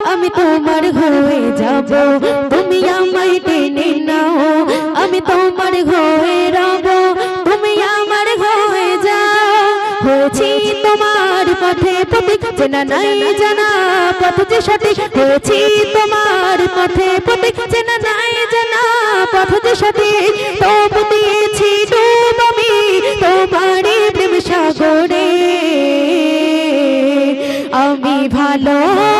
আমি তোমার হয়ে যাব, তুমি আমায় টেনে নাও। আমি তোমার হয়ে রব, তুমি আমার হয়ে যাও। হয়েছি তোমার পথে প্রতীক, চেনা নাই জানা পথ যে সঠিক। হয়েছি তোমার পথে প্রতীক, চেনা নাই জানা পথ যে সঠিক। তবু দিয়েছি ডুব আমি তোমারই প্রেম সাগরে। আমি ভালোবাসি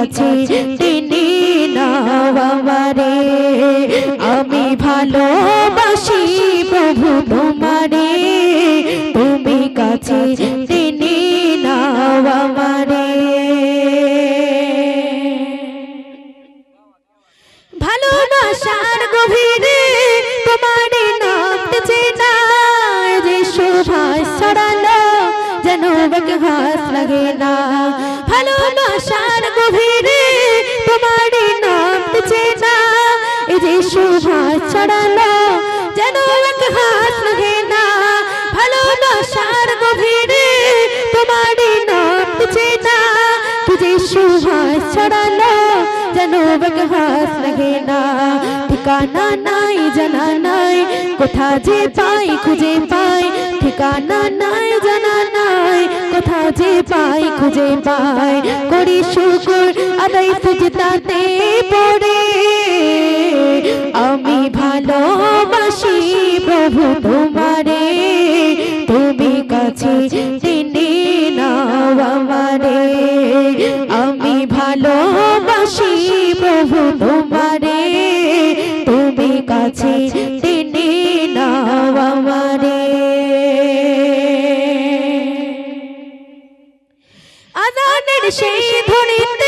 কাছে তিনি নাও আমি ভালোবাসি প্রভু তোমারে। তুমি কাছে ঠিকানা নাই, জানা নাই, কোথা যে পাই খুঁজে পাই। ঠিকানা নাই, জানা নাই, কোথা যে পাই খুঁজে পাই। করি শুকুর সুজতাতে পড়ে প্রভু তোমারে তুমি কাছে তিনি নাও আমারে। আজানের সেই ধ্বনিতে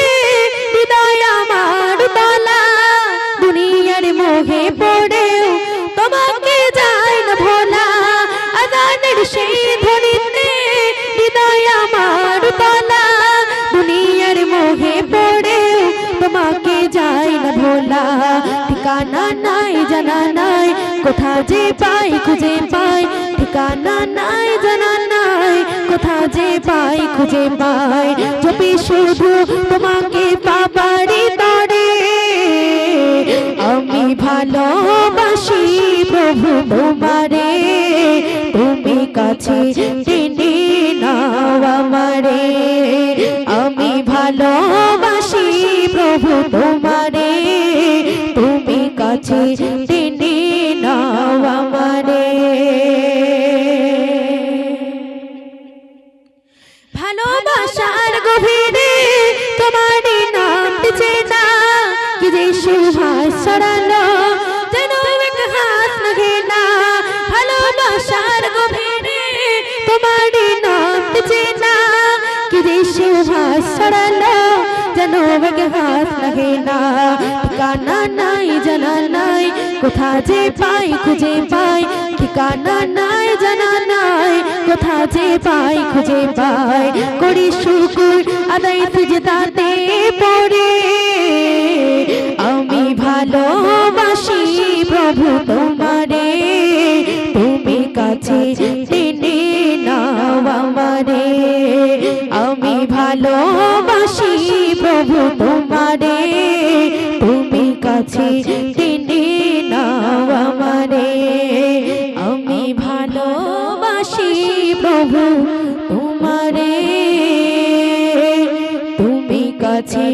ঠিকানা নাই জানা নাই, কোথা যে পাই খুঁজে পাই, ঠিকানা নাই, জানা নাই, কোথা যে পাই খুঁজে পাই জপি শুধু তোমাকে পাবারি তরে আমি ভালোবাসি প্রভু তোমারে, তুমি কাছে টেনে নাও আমারে। টেনে নাও আমারে ভালোবাসার গভীরে তোমার নাম দিছে না। কি যে সুভাষ ছড়ালো, যেন এক হাত লাগে না। ভালোবাসার গভীরে তোমার নাম দিছে না। কি যে সুভাষ ছড়ালো যেন এক হাত লাগে না। ঠিকানা নাই, জানা নাই, কোথা যে পাই খুঁজে পাই। ঠিকানা নাই, জানা নাই, কোথা যে পাই খুঁজে পাই। করি শুকুর, আদায় সুজতাতে পড়ে। আমি ভালোবাসি প্রভু তোমারে। তুমি কাছে টেনে নাও আমারে। আমি ভালোবাসি তোমারে তুমি কাছে টেনে নাও আমারে। আমি ভালোবাসি প্রভু তোমারে। তুমি কাছে